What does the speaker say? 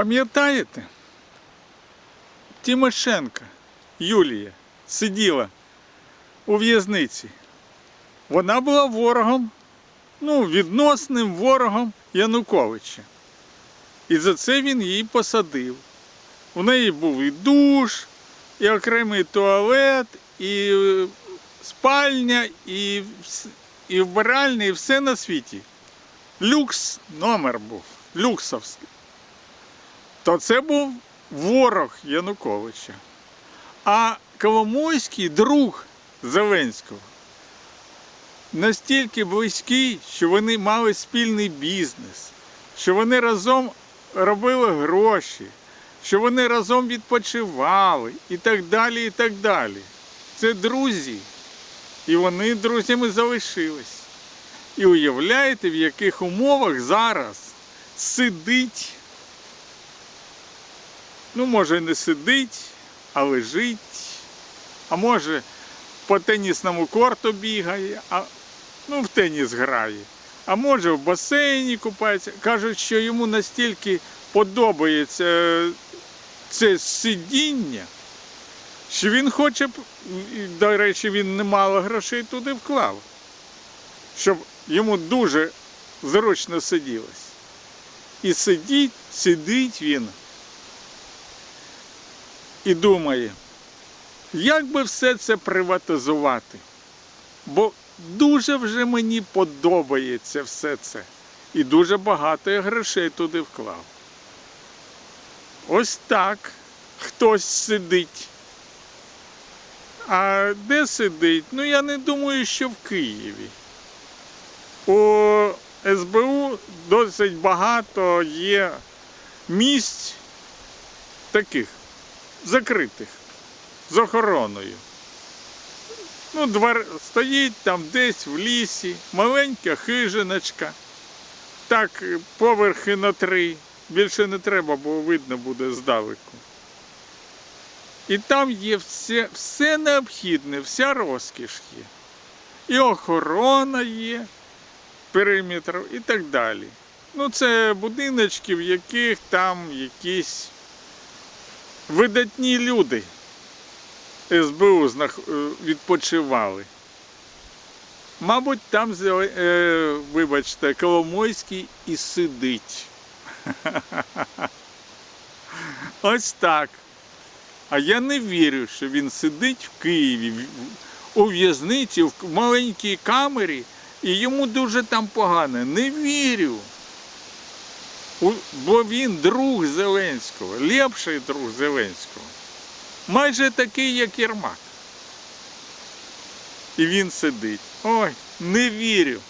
Пам'ятаєте? Тимошенка Юлія сиділа у в'язниці. Вона була ворогом, ну, відносним ворогом Януковича. І за це він її посадив. У неї був і душ, і окремий туалет, і е, спальня, і, і вбиральня, і все на світі. Люкс номер був, люксовський. То це був ворог Януковича. А Коломойський друг Зеленського. Настільки близький, що вони мали спільний бізнес, що вони разом робили гроші, що вони разом відпочивали і так далі, і так далі. Це друзі. І вони друзями залишились. І уявляєте, в яких умовах зараз сидить, ну, може, не сидить, а лежить, а може по тенісному корту бігає, а ну, в теніс грає, а може в басейні купається. Кажуть, що йому настільки подобається е, це сидіння, що він хоче, б- до речі, він немало грошей туди вклав, щоб йому дуже зручно сиділось. І сидить, сидить він і думає, як би все це приватизувати? Бо дуже вже мені подобається все це. І дуже багато грошей туди вклав. Ось так хтось сидить. А де сидить? Ну я не думаю, що в Києві. У СБУ досить багато є місць таких закритих з охороною. Ну, двор стоїть там десь в лісі, маленька хижиночка, так е, поверхи на три. Більше не треба, бо видно буде здалеку. І там є все, все необхідне, вся розкіш є. І охорона є, периметр і так далі. Ну, це будиночки, в яких там якісь видатні люди СБУ е, відпочивали. Мабуть, там, е, вибачте, Коломойський і сидить. Ось так. А я не вірю, що він сидить в Києві у в'язниці, в маленькій камері, і йому дуже там погано. Не вірю. Бо він друг Зеленського, ліпший друг Зеленського. Майже такий, як Єрмак. І він сидить. Ой, не вірю.